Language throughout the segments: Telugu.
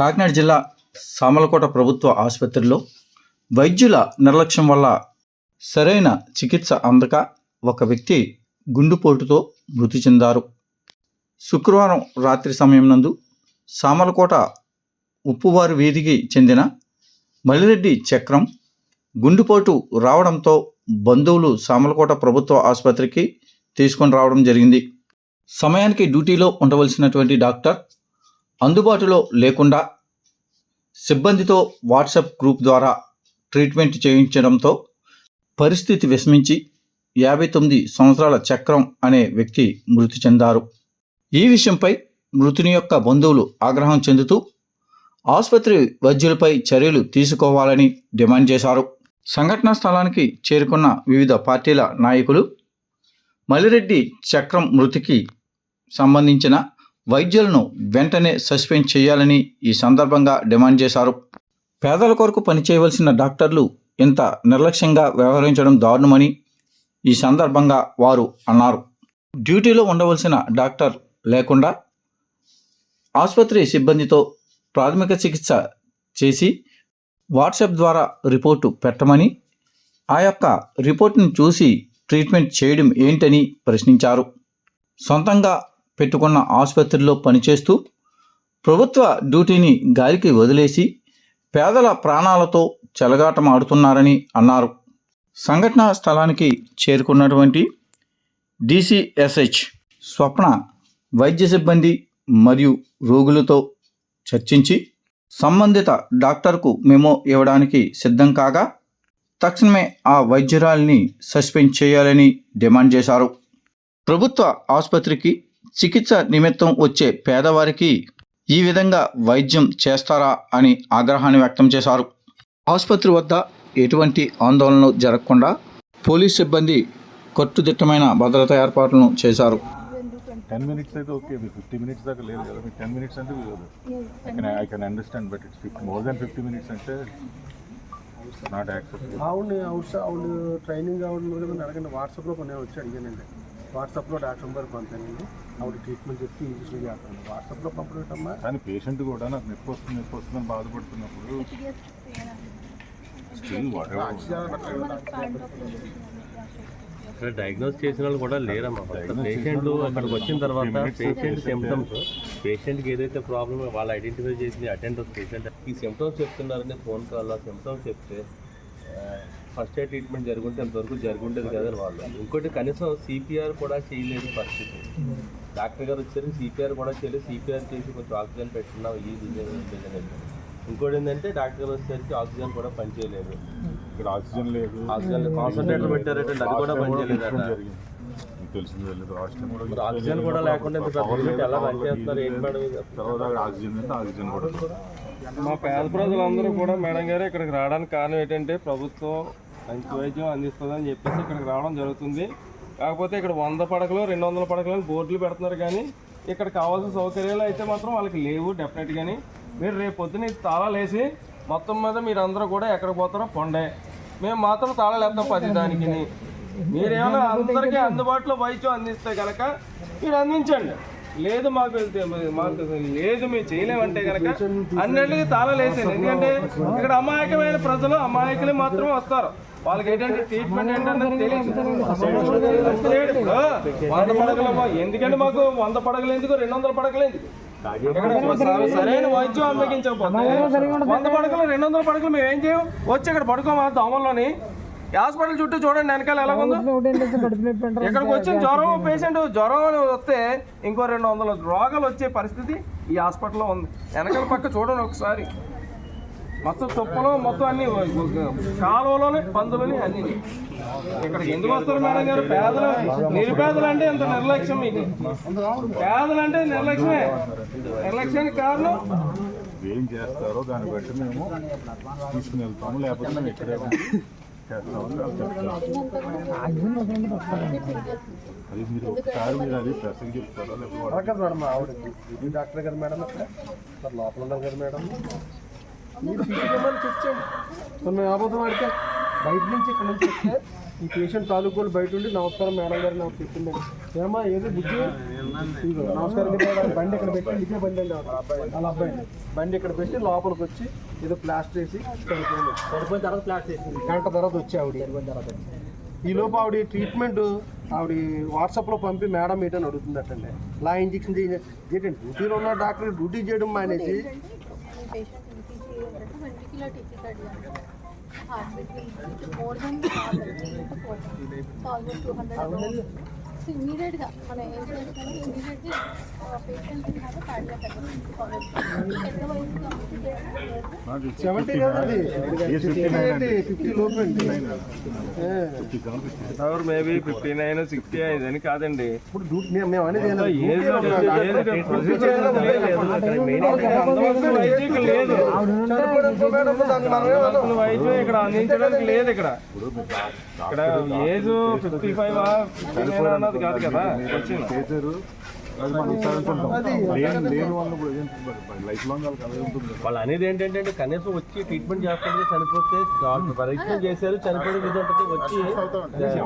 కాకినాడ జిల్లా సామలకోట ప్రభుత్వ ఆసుపత్రిలో వైద్యుల నిర్లక్ష్యం వల్ల సరైన చికిత్స అందక ఒక వ్యక్తి గుండెపోటుతో మృతి చెందారు. శుక్రవారం రాత్రి సమయం నందు సామలకోట ఉప్పువారి వీధికి చెందిన మల్లిరెడ్డి చక్రం గుండెపోటు రావడంతో బంధువులు సామలకోట ప్రభుత్వ ఆసుపత్రికి తీసుకొని రావడం జరిగింది. సమయానికి డ్యూటీలో ఉండవలసినటువంటి డాక్టర్ అందుబాటులో లేకుండా సిబ్బందితో వాట్సాప్ గ్రూప్ ద్వారా ట్రీట్మెంట్ చేయించడంతో పరిస్థితి విస్మించి యాభై తొమ్మిది సంవత్సరాల చక్రం అనే వ్యక్తి మృతి చెందారు. ఈ విషయంపై మృతుని యొక్క బంధువులు ఆగ్రహం చెందుతూ ఆసుపత్రి వైద్యులపై చర్యలు తీసుకోవాలని డిమాండ్ చేశారు. సంఘటనా స్థలానికి చేరుకున్న వివిధ పార్టీల నాయకులు మల్లిరెడ్డి చక్రం మృతికి సంబంధించిన వైద్యులను వెంటనే సస్పెండ్ చేయాలని ఈ సందర్భంగా డిమాండ్ చేశారు. పేదల కొరకు పనిచేయవలసిన డాక్టర్లు ఇంత నిర్లక్ష్యంగా వ్యవహరించడం దారుణమని ఈ సందర్భంగా వారు అన్నారు. డ్యూటీలో ఉండవలసిన డాక్టర్ లేకుండా ఆసుపత్రి సిబ్బందితో ప్రాథమిక చికిత్స చేసి వాట్సాప్ ద్వారా రిపోర్టు పెట్టమని ఆ యొక్క రిపోర్ట్ని చూసి ట్రీట్మెంట్ చేయడం ఏంటని ప్రశ్నించారు. సొంతంగా పెట్టుకున్న ఆసుపత్రిలో పనిచేస్తూ ప్రభుత్వ డ్యూటీని గాలికి వదిలేసి పేదల ప్రాణాలతో చెలగాటమాడుతున్నారని అన్నారు. సంఘటనా స్థలానికి చేరుకున్నటువంటి డిసిఎస్హెచ్ స్వప్న వైద్య సిబ్బంది మరియు రోగులతో చర్చించి సంబంధిత డాక్టర్కు మెమో ఇవ్వడానికి సిద్ధం కాగా తక్షణమే ఆ వైద్యురాలిని సస్పెండ్ చేయాలని డిమాండ్ చేశారు. ప్రభుత్వ ఆసుపత్రికి చికిత్స నిమిత్తం వచ్చే పేదవారికి ఈ విధంగా వైద్యం చేస్తారా అని ఆగ్రహాన్ని వ్యక్తం చేశారు. ఆసుపత్రి వద్ద ఎటువంటి ఆందోళనలు జరగకుండా పోలీస్ సిబ్బంది కట్టుదిట్టమైన భద్రతా ఏర్పాట్లను చేశారు. టెన్ మినిట్స్ అయితే ఓకే మీకు ఫిఫ్టీ మినిట్స్ దాకా లేదు కదా మీకు టెన్ మినిట్స్ అంటే లేదు I can I can understand but it's fifty more than fifty minutes అంటే నాట్ యాక్సెప్టబుల్ ఆవిడ అవుట్ ఆవిడ ట్రైనింగ్ కూడా అడగండి వాట్సాప్లో కొన్ని వచ్చి అడిగానండి. వాట్సాప్లో డాక్టర్ నెంబర్ పంపానండి. ఆవిడ ట్రీట్మెంట్ చెప్తే ఇంజక్షన్ చేస్తాను. వాట్సాప్లో పంపడమ్మా కానీ పేషెంట్ కూడా నాకు నొప్పి వస్తుంది నొప్పి వస్తుందని బాధపడుతున్నప్పుడు డయాగ్నోస్ చేసిన వాళ్ళు కూడా లేరమ్మా. పేషెంట్ అక్కడికి వచ్చిన తర్వాత పేషెంట్ సిమ్టమ్స్ పేషెంట్కి ఏదైతే ప్రాబ్లమ్ వాళ్ళు ఐడెంటిఫై చేసింది అటెండ్ పేషెంట్ ఈ సిమ్టమ్స్ చెప్తున్నారని ఫోన్ కాల్ సిమ్టమ్స్ చెప్తే ఫస్ట్ ఎయిడ్ ట్రీట్మెంట్ జరుగుంటే అంతవరకు జరుగుండేది కదా వాళ్ళు. ఇంకోటి కనీసం సిపిఆర్ కూడా చేయలేని పరిస్థితి. డాక్టర్ గారు వచ్చారు సిపిఆర్ కూడా చేయలేదు. సిపిఆర్ చేసి కొంచెం ఆక్సిజన్ పెట్టుకున్నాం ఈ డిజైన్ ఇంకోటి ఏంటంటే డాక్టర్ గారు వచ్చేసరికి ఆక్సిజన్ కూడా పనిచేయలేదు. ఇక్కడ ఆక్సిజన్ లేదు. ఆక్సిజన్ కాన్సన్ట్రేటర్ పెట్టారంటే అది కూడా పనిచేయలేదు మీకు తెలిసింది కూడా మరి ఆక్సిజన్ కూడా లేకుండా ఇంత పెద్ద యూనిట్ ఎలా రన్ చేస్తున్నారు ఏంటి మేడం ఇది? తర్వాత ఆక్సిజన్ అంటే ఆక్సిజన్ కూడా లేదు. మా పేద ప్రజలందరూ కూడా మేడం గారు ఇక్కడికి రావడానికి కారణం ఏంటంటే ప్రభుత్వం మంచి వైద్యం అందిస్తుందని చెప్పేసి ఇక్కడికి రావడం జరుగుతుంది. కాకపోతే ఇక్కడ వంద పడకలు రెండు వందల పడకలు అని బోర్డులు పెడుతున్నారు కానీ ఇక్కడ కావాల్సిన సౌకర్యాలు అయితే మాత్రం వాళ్ళకి లేవు డెఫినెట్ కానీ మీరు రేపు పొద్దున తాళాలు వేసి మొత్తం మీద మీరు అందరూ కూడా ఎక్కడ పోతారో పొండే మేము మాత్రం తాళాలు వేస్తాం పది దానికి మీరేమైనా అందరికీ అందుబాటులో వైద్యం అందిస్తే కనుక మీరు అందించండి. లేదు మాకు వెళ్తే మాకు లేదు మేము చేయలేమంటే కనుక అన్నింటికి తాళాలు వేసేది ఎందుకంటే ఇక్కడ అమాయకమైన ప్రజలు అమాయకులు మాత్రమే వస్తారు. వాళ్ళకి ఏంటంటే ట్రీట్మెంట్ ఏంటంటే తెలియదు. వంద పడగలు ఎందుకంటే మాకు వంద పడగలు ఎందుకు? రెండు వందల పడగలు ఎందుకు? సరైన వైద్యం అందగించకపోతే వంద పడకలు రెండు వందల పడకలు మేము ఏం చేయం? వచ్చి ఇక్కడ పడుకోమా దోమల్లోని? హాస్పిటల్ చుట్టూ చూడండి వెనకాల ఎలా ఉందో. ఇక్కడికి వచ్చిన జ్వరం పేషెంట్ జ్వరం అని వస్తే ఇంకో రెండు వందల రోగాలు వచ్చే పరిస్థితి ఈ హాస్పిటల్లో ఉంది. వెనకాల పక్క చూడండి ఒకసారి. మొత్తం తుప్పలు మొత్తం అన్ని కాలువలోని పందులని అన్ని. ఇక్కడికి ఎందుకు వస్తారు మేడం గారు? పేదలు నిరుపేదలు అంటే ఇంత నిర్లక్ష్యం మీకు పేదలు అంటే నిర్లక్ష్యమే. నిర్లక్ష్యానికి కారణం? ఏం చేస్తారో దాన్ని బట్టి మేము తీసుకుని వెళ్తాము లేకపోతే మేము ఇక్కడే ఉండి అది మీరు ఒకసారి మీరు అది చెప్తారా లేకపోతే కదా మేడం. ఆవిడ ఇది డాక్టర్ గారు మేడం అక్కడ మరి లోపల ఉన్నారు కదా మేడం మీరు తీసుకెళ్ళమని చెప్తాను మరి మేము అబద్ధం ఆడితే బయట నుంచి ఇక్కడ నుంచి వస్తే ఈ పేషెంట్ తాలూకులు బయట ఉండి నమస్కారం మేడం గారు నాకు చెప్పింది ఏమా ఏదో బుద్ధి నమస్కారం బండి ఇక్కడ పెట్టి ఇదే బండి అండి వాళ్ళ అబ్బాయి బండి ఇక్కడ పెట్టి లోపలికి వచ్చి ఏదో ప్లాస్టర్ వేసి తర్వాత ప్లాస్టర్ గంట తర్వాత వచ్చి ఆవిడ. తర్వాత ఈ లోపు ఆవిడ ట్రీట్మెంట్ ఆవిడ వాట్సాప్లో పంపి మేడం ఏంటని అడుగుతుందటండి. లా ఇంజక్షన్ ఏంటంటే డ్యూటీలో ఉన్న డాక్టర్ డ్యూటీ చేయడం మానేసి ఇమీడియట్గా మనం ఏం చేస్తామో ఇమీడియట్గా ఎవరు మేబీ ఫిఫ్టీ నైన్ సిక్స్టీ ఐదు అని కాదండి. వైద్యం ఇక్కడ అందించడానికి లేదు. ఇక్కడ. ఇక్కడ ఏజ్ ఫిఫ్టీ ఫైవ్ అన్నది కాదు కదా. వచ్చింది? వాళ్ళు కూడా ఏం లైఫ్ లాంగ్ వాళ్ళకి అదే ఉంటుంది వాళ్ళు అనేది ఏంటంటే కనీసం వచ్చి ట్రీట్మెంట్ చేస్తుంటే చనిపోతే పరీక్షలు చేశారు చనిపోయిన విధంటే వచ్చి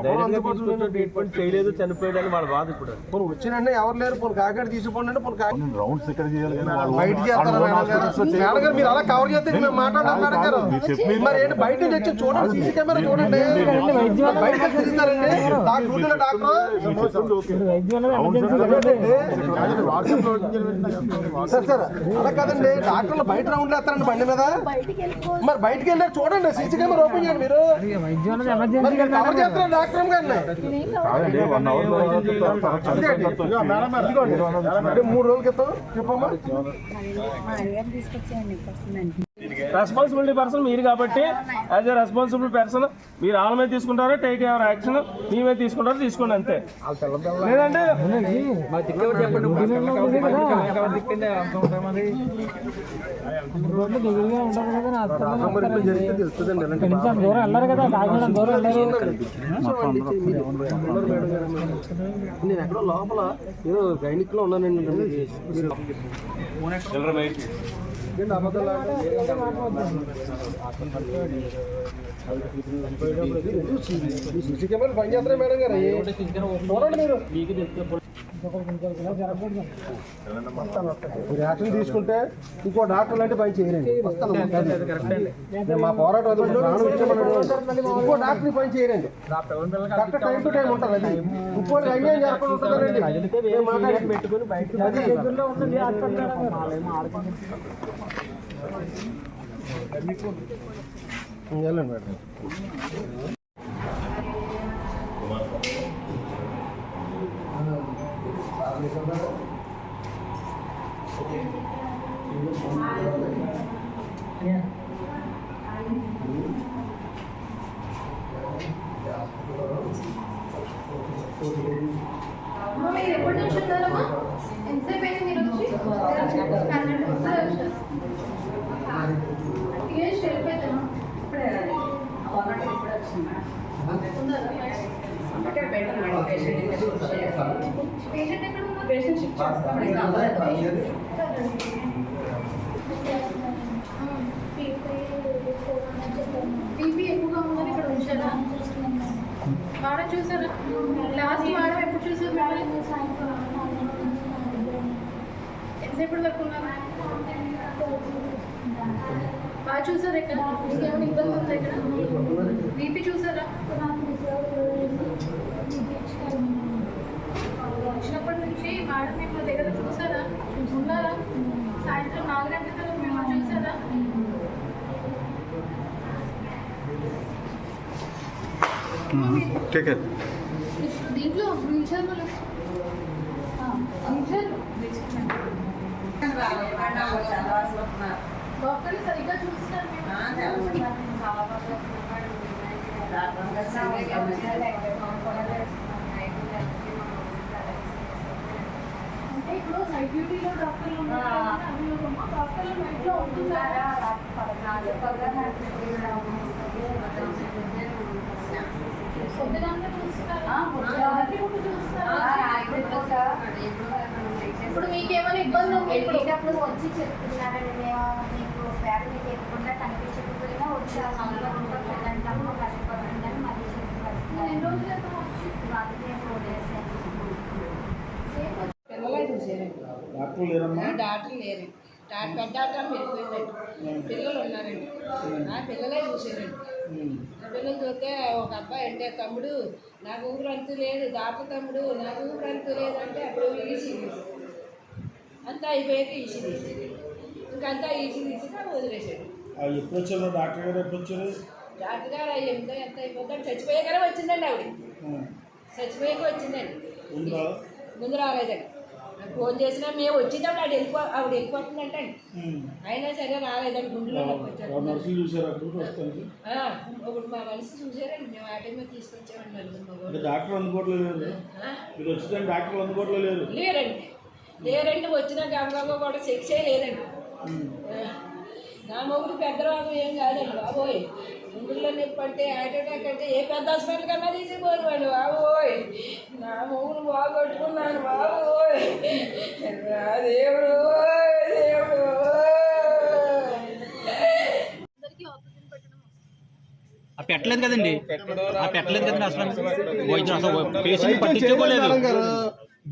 డైరెక్ట్ ట్రీట్మెంట్ చేయలేదు చనిపోయాడు అని వాళ్ళ బాధ ఇప్పుడు పోనీ వచ్చినండి ఎవరు లేరు పోనీ కాకినాడ తీసుకోండి అంటే పోనీ కాకినాడ నేను రౌండ్స్ ఎక్కడ చేయాలి కానీ వాళ్ళు బయట చేస్తారా మేడం గారు? మేడం గారు మీరు అలా కవర్ చేస్తే మేము మాట్లాడదాం మేడం గారు మరి ఏంటి బయట చూడండి సీసీ కెమెరా చూడండి. బయట డాక్టర్ డాక్టర్. సార్ సార్ అలా కాదండి. డాక్టర్లు బయట రౌండ్ వేస్తారండి బండి మీద. మరి బయటికి వెళ్ళారు చూడండి సీసీ కెమెరా ఓపెన్ చేయండి మీరు. కవర్ చేస్తారు డాక్టర్ గారిని? మూడు రోజుల క్రితం చెప్పమ్మా. రెస్పాన్సిబిలిటీ పర్సన్ మీరు కాబట్టి యాజ్ ఎ రెస్పాన్సిబుల్ పర్సన్ మీరు వాళ్ళ మీద తీసుకుంటారో టేక్ ఎవర్ యాక్షన్ మీ మీద తీసుకుంటారో తీసుకోండి అంతే. లేదంటే ఎలాంటి నేను ఎక్కడో లోపల ఏదో గైనిక్లో ఉన్నానండి సీసీ కెమెరా పని చేస్తున్నాయి మేడం గారు చూడండి మీరు యాక్షన్ తీసుకుంటే ఇంకో డాక్టర్ లాంటి పని చేయరండి మా పోరాటం. ఇంకో డాక్టర్ పని చేయరండి కరెక్ట్ టైం టు టైం ఉంటుంది అది. ఇంకోటి అన్యాయం జరగకుండా ఉంటుందండి మేము మాట్లాడి పెట్టుకుని బయట అది వెళ్ళండి మేడం. పేషెంట్ షిఫ్ట్ బీపీ ఎక్కువగా ఉందని ఇక్కడ ఉంచారా మేడం చూసారా లాస్ట్ మేడం ఎప్పుడు చూసారు మిమ్మల్ని ఎంతసేపటి వరకు ఉన్నారు బాగా చూసారా ఇక్కడ. ఇంకేమైనా ఇబ్బంది ఉందా ఇక్కడ? బీపీ చూసారా? వచ్చినప్పటి నుంచి మేడం మీ దగ్గర చూసారా? ఉన్నారా? సాయంత్రం నాలుగు గంటల తర్వాత మేము. చూసారా దీంట్లో వీల్ చైర్లో వీల్ చైర్ డాక్టర్ సరిగ్గా చూస్తున్నారు అంటే ఇప్పుడు నైట్ డ్యూటీలో డాక్టర్లు డాక్టర్లు నైట్లో ఉంటున్నారా? పొద్దునంతా ఇప్పుడు మీకేమైనా ఇబ్బంది ఉంది ఇప్పుడు? వచ్చి మేము. లేకుండా కనిపించకపోయినా వచ్చి ఆ వెళ్ళంటాము మళ్ళీ లేరమ్మా? డాక్టర్ లేరు డాక్టర్ పెద్ద డాక్టర్ వెళ్ళిపోయిందండి పిల్లలు ఉన్నారండి. ఆ పిల్లలే చూసారండి. ఆ పిల్లలు చూస్తే ఒక అబ్బాయి అంటే తమ్ముడు నాకు ఊపిరి అంతు లేదు డాక్టర్ తమ్ముడు నాకు ఊపిరి అంతు లేదు అంటే అప్పుడు ఈసీ అంతా అయిపోయాక ఈసీ తీసేది ఇంకంతా ఈసీ తీసి వదిలేసాడు ఆ ఎప్పుడు వచ్చారు డాక్టర్ గారు ఎప్పుడు వచ్చారు డాక్టర్ గారు ఎంతో ఎంత అయిపోతాడు చచ్చిపోయాకనే వచ్చిందండి ఆవిడ. చచ్చిపోయాక వచ్చిందండి. ముందు రాలేదండి. ఫోన్ చేసినా మేము వచ్చిందాం ఆవిడ వెళ్ళిపో ఆవిడ వెళ్ళిపోతుందంటే అయినా సరే రాలేదండి గుండెలో ఇప్పుడు మా మనిషి చూసారండి మేము ఆ టైంలో తీసుకొచ్చామండి నలుగురు. డాక్టర్ అందుబాటులో లేరు మీరు వచ్చిన డాక్టర్లు అందుబాటులో లేరు? లేరండి. లేరండి వచ్చిన గంగమ్మ కూడా చెక్ చేయలేదండి నా మొగుడు పెద్ద రోగం ఏం కాదండి బాబోయ్. గుండెల్లో నొప్పి అంటే హార్ట్ అటాక్ అంటే ఏ పెద్ద హాస్పిటల్ కన్నా తీసిపోయాడు బాబోయ్. నా మొగుడు బాగొట్టుకున్నాను బాబోయ్. నా దేవుడు దేవుడు. ఆ పెట్టలేదు కదండి? ఆ పెట్టలేదు కదండి అసలు? వైద్యులు అసలు పేషెంట్ పట్టించుకోలేదు.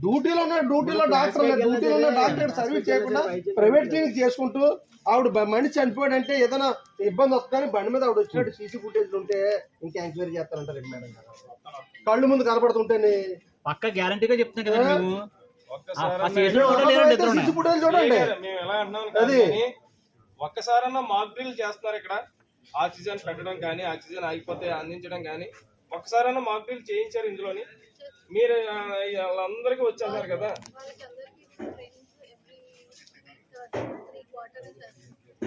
డ్యూటీలో ఉన్న డ్యూటీలో డాక్టర్ డ్యూటీలో ఉన్న డాక్టర్ సర్వీస్ చేయకుండా ప్రైవేట్ క్లినిక్ చేసుకుంటూ ఆవిడ మనిషి చనిపోయాడంటే ఏదైనా ఇబ్బంది వస్తుందని బండి మీద ఆవిడ వచ్చినట్టు సీసీ ఫుటేజ్ ఉంటే ఇంకా ఎంక్వైరీ చేస్తారంటారు మేడం కళ్ళు ముందు కనపడుతుంటేనే. పక్క గ్యారంటీగా చెప్తున్నాం మేము. సీసీ ఫుటేజ్ చూడండి. మేము ఎలా అంటున్నాం అది. కానీ ఒక్కసారన్నా మాక్ డ్రిల్ చేస్తున్నారు ఇక్కడ. ఆక్సిజన్ పెట్టడం కానీ ఆక్సిజన్ ఆగిపోతే అందించడం కానీ ఒక్కసారన్నా మాక్ డ్రిల్ చేయించారు ఇందులోని. మీరు వాళ్ళందరికీ వచ్చేసారు కదా?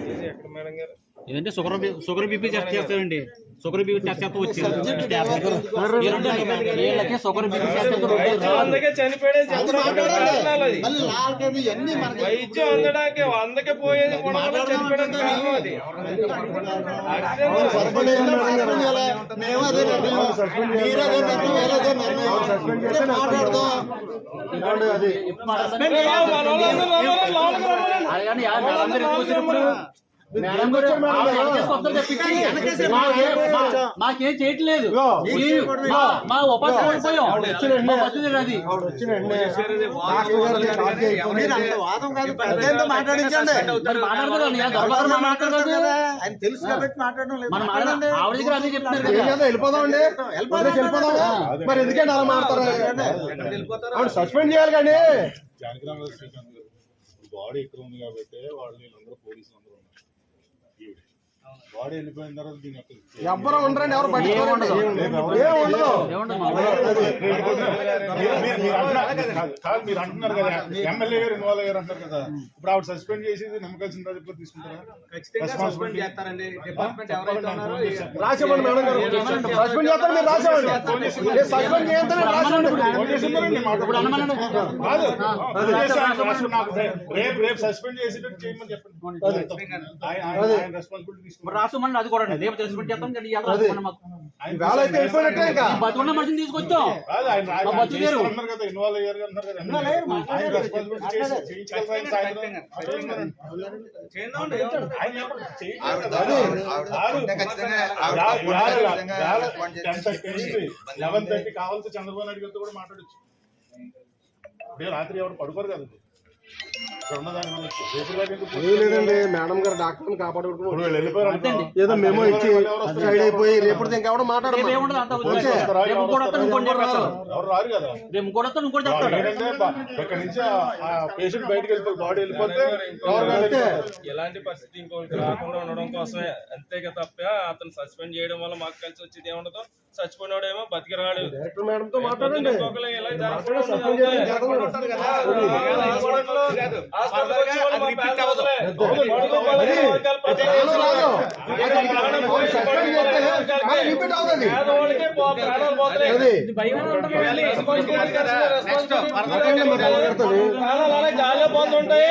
ఇది ఎక్కడ మేడం గారు? ఏంటంటే షుగర్ షుగర్ బీపీ టెస్ట్ చేస్తారండి షుగర్ బీపీ టెస్ట్ చేస్తే వచ్చింది షుగర్ బీపీ వైద్యం అందడానికి పోయేది ఎక్కువ మాకేం- చేయట్లేదు. మా- మా ఉపాధి కోల్పోయాం మా బతుకుదేరు అది. ఆవిడ వచ్చిన వెంటనే డాక్టర్ గారిని స్టార్ట్ చేయకపోతే మరి మాట్లాడతారు అన్నయ్య, దొరబాబు గారు మాట్లాడతారు కదా. ఆయన తెలుసు కాబట్టి మాట్లాడడం లేదు. ఆవిడ దగ్గర చెప్తున్నారు వెళ్ళిపోదామండి. మరి ఎందుకంటే అలా ఆవిడ సస్పెండ్ చేయాలి కానీ. బాడీ ఇక్కడ ఉంది కాబట్టి వాళ్ళు వీళ్ళందరూ పోలీసులు అందరూ బాడీ వెళ్ళిపోయిన తర్వాత దీని యొక్క ఎవ్వరు ఉండరండి ఎవరు కాదు, మీరు అంటున్నారు కదా ఎమ్మెల్యే గారు ఇన్వాల్వ్ అయ్యారు అంటారు కదా ఇప్పుడు ఆవిడ సస్పెండ్ చేసేది తీసుకుంటారా మేడం గారు సస్పెండ్ చేస్తారు మీరు సస్పెండ్. కాదు రేపు రేపు సస్పెండ్ చేసేటట్టు చేయమని చెప్పండి రెస్పాన్సిబిలిటీ రాసుకోమని అది కూడా రేపు చేస్తాం కానీ మాకు. బతుకున్న మనిషిని తీసుకొచ్చాం. లెవెన్ థర్టీ కావాల్సి చంద్రబాబు నాయుడు గారితో కూడా మాట్లాడచ్చు ఇప్పుడే రాత్రి ఎవరు పడుకోరు కదా లేదండి మేడం గారు అనుకో. ఏదో మేము ఇచ్చి సైడ్ అయిపోయి రేపు ఇంకెవడో ఇంకోటి ఇంకోటి ఇంకోటి ఇంకోటి. ఎలాంటి పరిస్థితి ఇంకొకరికి రాకుండా ఉండడం కోసమే అంతేగా తప్ప అతను సస్పెండ్ చేయడం వల్ల మాకు కలిసి వచ్చేది ఏముండదు చచ్చిపోయినాడేమో బతికి రాడు డైరెక్టర్ మేడం తో మాట్లాడండి రిపీట్ అవుతుంది పేదవాళ్ళకే పోతుంటాయి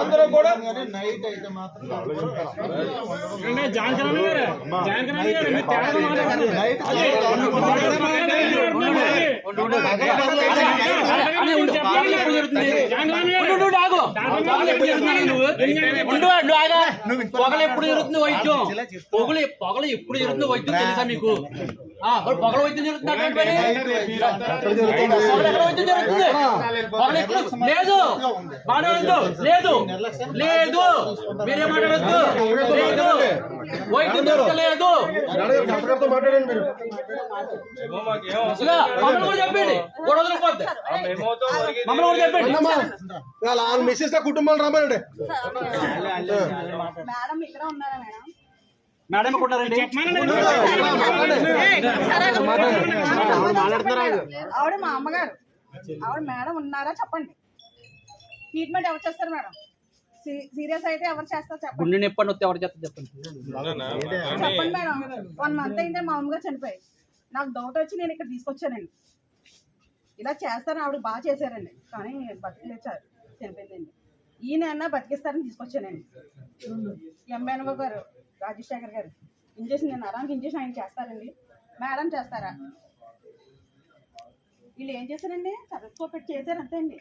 అందరూ కూడా నైట్ అయితే మాత్రం. పగలు ఎప్పుడు జరుగుతుంది? వైద్యం పొగలు పొగలు ఎప్పుడు జరుగుతుంది వైద్యం తెలుసా మీకు పొగల వైద్యం జరుగుతుంది లేదు. మాట్లాడద్దు లేదు. లేదు. మీరే మాట్లాడద్దు. లేదు. వైద్యం కూడా చెప్పండి కూడా వదిలిపోద్ది మమ్మల్ని కూడా చెప్పండి మిస్సెస్ కుటుంబాలు రమ్మనండి. మేడం ఇక్కడ ఉన్నారా మేడం? మేడం కొట్టారండి ఆవిడ మా అమ్మగారు. ఆవిడ మేడం ఉన్నారా చెప్పండి. ట్రీట్మెంట్ ఎవరు చేస్తారు మేడం? సీరియస్ అయితే ఎవరు చేస్తారు చెప్పండి. గుండె నొప్పి ఎవరు చేస్తారు చెప్పండి. చెప్పండి మేడం. వన్ మంత్ అయిందే మా అమ్మగారు చనిపోయి నాకు డౌట్ వచ్చి నేను ఇక్కడ తీసుకొచ్చానండి. ఇలా చేస్తారని ఆవిడ బాగా చేశారండి. కానీ బతికిలేచారు చనిపోయిందండి. ఈయన అన్న బతికిస్తారని తీసుకొచ్చానండి. ఎంఎన్ఓ గారు. రాజశేఖర్ గారు. ఇంజక్షన్ నేను నరానికి ఇంజక్షన్ ఆయన చేస్తారండి. మేడం చేస్తారా? వీళ్ళు ఏం చేశారండి స్టెథోస్కోప్ చేశారు అంతే అండి.